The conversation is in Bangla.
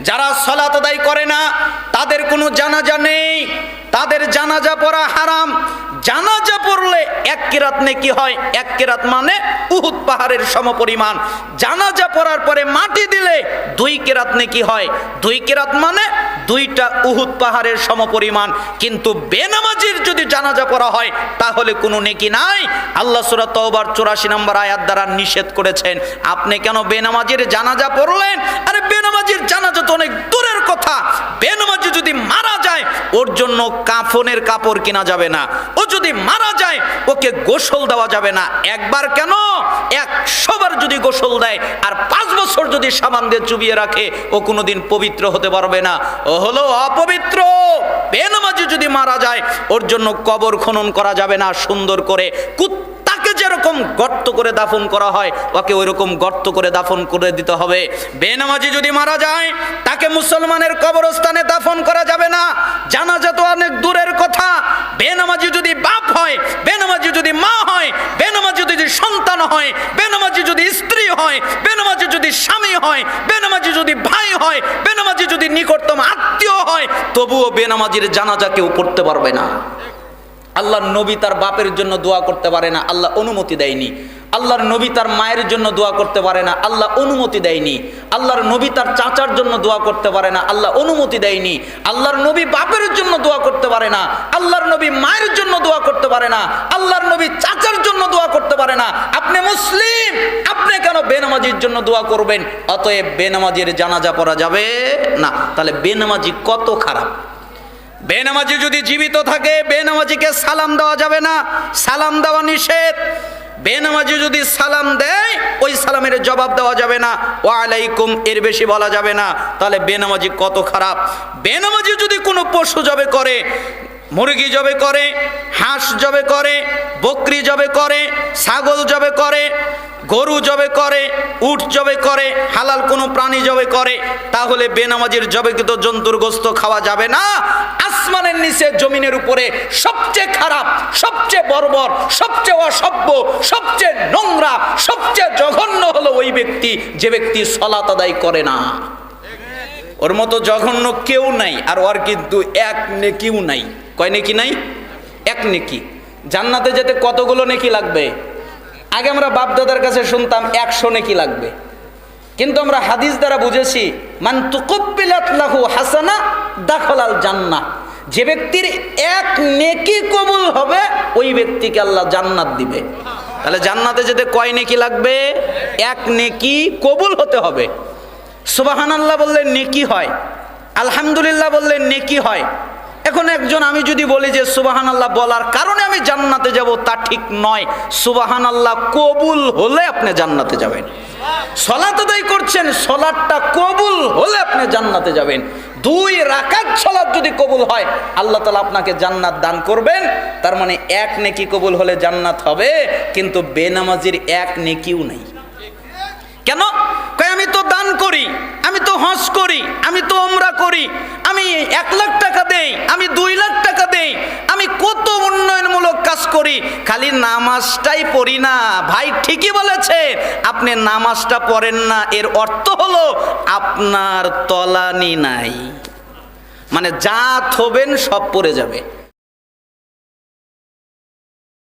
যারা সলাত আদায় করে না, তাদের কোনো জানাজা নেই। তাদের জানাজা পড়া হারাম। জানাজা পড়লে এক কিরাত নেকি হয়, এক কিরাত মানে উহুদ পাহাড়ের সমপরিমাণ। জানাজা পড়ার পরে মাটি দিলে দুই কিরাত নেকি হয়। দুই কিরাত মানে দুইটা উহুদ পাহাড়ের সমপরিমাণ। কিন্তু বেনামাজির যদি জানাজা পড়া হয়, তাহলে কোনো নেকি নাই। আল্লাহ সুরা তওবার চুরাশি নম্বর আয়াত দ্বারা নিষেধ করেছেন, আপনি কেন বেনামাজির জানাজা পড়লেন? আরে বেনামাজির জানাজা তো অনেক দূরের কথা বেনামাজি যদি মারা যায় ওর জন্য কাফনের কাপড় কেনা যাবে না। ও যদি মারা যায়, ওকে গোসল দেওয়া যাবে না। একবার কেন? একশোবার যদি গোসল দেয়, আর পাঁচ বছর যদি সামান দিয়ে চুবিয়ে রাখে, ও কোনোদিন পবিত্র হতে পারবে না। ও হলো অপবিত্র। বেনামাজি যদি মারা যায়, ওর জন্য কবর খনন করা যাবে না সুন্দর করে। কুত্তাকে যেরকম গর্ত করে দাফন করা হয়, ওকে ওই রকম গর্ত করে দাফন করে দিতে হবে। বেনামাজি যদি মারা যায়, তাকে মুসলমানের কবরস্থানে দাফন করা যাবে না। জানাজা তো অনেক দূরের কথা। বেনামাজি যদি বাপ হয়, বেনামাজি যদি মা হয়, বেনামাজি যদি সন্তান হয়, বেনামাজি যদি স্ত্রী হয়, বেনামাজি যদি স্বামী হয়, বেনামাজি যদি ভাই হয়, বেনামাজি যদি নিকটতম আত্মীয় হয়, তবুও বেনামাজির জানাজা কেউ পড়তে পারবে না। আল্লাহর নবী তার বাপের জন্য দোয়া করতে পারে না, আল্লাহ অনুমতি দেয়নি। আল্লাহর নবী তার মায়ের জন্য দোয়া করতে পারে না, আল্লাহ অনুমতি দেয়নি। আল্লাহর নবী তার চাচার জন্য দোয়া করতে পারে না, আল্লাহ অনুমতি দেয়নি। আল্লাহর নবী বাপের জন্য দোয়া করতে পারে না, আল্লাহর নবী মায়ের জন্য দোয়া করতে পারে না, আল্লাহর নবী চাচার জন্য দোয়া করতে পারে না। আপনি মুসলিম, আপনি কেন বেনামাজির জন্য দোয়া করবেন? অতএব বেনামাজির জানাজা পড়া যাবে না। তাহলে বেনামাজি কত খারাপ? বেনামাজি যদি জীবিত থাকে, বেনামাজিকে সালাম দেওয়া যাবে না। সালাম দেওয়া নিষেধ। বেনামাজি যদি সালাম দেয়, ওই সালামের জবাব দেওয়া যাবে না। ও আলাইকুম এর বেশি বলা যাবে না। তাহলে বেনামাজি কত খারাপ? বেনামাজি যদি কোনো পশু জবে করে মুরগি জবে করে, হাঁস জবে করে, বকরি জবে করে, ছাগল জবে করে, গরু জবে করে, উট জবে করে, হালাল কোনো প্রাণী জবে করে, তাহলে বেনামাজির জবেকৃত জন্তুর গোস্ত খাওয়া যাবে না। আসমানের নিচে, জমিনের উপরে সবচেয়ে খারাপ, সবচেয়ে বর্বর, সবচেয়ে অসভ্য, সবচেয়ে নোংরা, সবচেয়ে জঘন্য হলো ওই ব্যক্তি, যে ব্যক্তি সলাত আদায় করে না। ওর মতো জঘন্য কেউ নাই, আর ওর কিন্তু এক নেকিও নাই। কয় নেকি নাই? এক নেকি। জান্নাতে যেতে কতগুলো নেকি লাগবে? আগে আমরা বাপদাদার কাছে শুনতাম একশো নেকি লাগবে। কিন্তু আমরা হাদিস দ্বারা বুঝেছি, মান লাহু হাসানা দাখলাল জান্না যে ব্যক্তির এক নেকি কবুল হবে, ওই ব্যক্তিকে আল্লাহ জান্নাত দিবে। তাহলে জান্নাতে যেতে কয় নেকি লাগবে? এক নেকি কবুল হতে হবে। সুবাহান আল্লাহ বললে নেকি হয়। আলহামদুলিল্লাহ বললে নেকি হয়। এখন একজন, আমি যদি বলি যে সুবাহান আল্লাহ বলার কারণে আমি জান্নাতে যাব, তা ঠিক নয়। সুবাহান আল্লাহ কবুল হলে আপনি জান্নাতে যাবেন। সলাত আদায় করছেন সলাটটা কবুল হলে আপনি জান্নাতে যাবেন। দুই রাকাত সলাৎ যদি কবুল হয়, আল্লাহ তালা আপনাকে জান্নাত দান করবেন। তার মানে এক নেকি কবুল হলে জান্নাত হবে, কিন্তু বেনামাজির এক নেকিও নেই। কেন? আমি তো দান করি, আমি তো হজ করি, আমি তো ওমরা করি, আমি এক লাখ টাকা দেই, আমি দুই লাখ টাকা দেই, আমি কত উন্নয়নমূলক কাজ করি, খালি নামাজটাই পড়ি না। ভাই, ঠিকই বলেছে, আপনি নামাজটা পড়েন না, এর অর্থ হলো আপনার তলানি নাই। মানে যা থবেন সব পড়ে যাবে।